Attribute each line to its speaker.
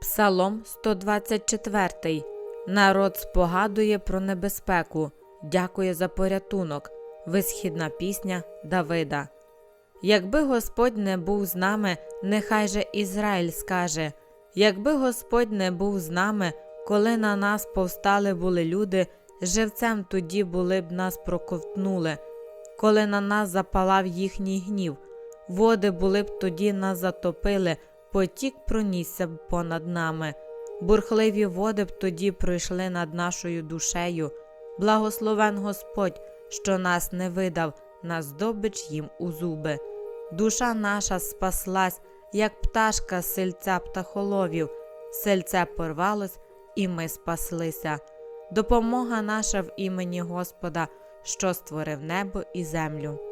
Speaker 1: Псалом 124. Народ спогадує про небезпеку, дякує за порятунок. Висхідна пісня Давида. Якби Господь не був з нами, нехай же Ізраїль скаже. Якби Господь не був з нами, коли на нас повстали були люди, живцем тоді були б нас проковтнули, коли на нас запалав їхній гнів, води були б тоді нас затопили, потік пронісся б понад нами. Бурхливі води б тоді пройшли над нашою душею. Благословен Господь, що нас не видав, на здобич їм у зуби. Душа наша спаслась, як пташка з сельця птахоловів. Сельце порвалось, і ми спаслися. Допомога наша в імені Господа, що створив небо і землю.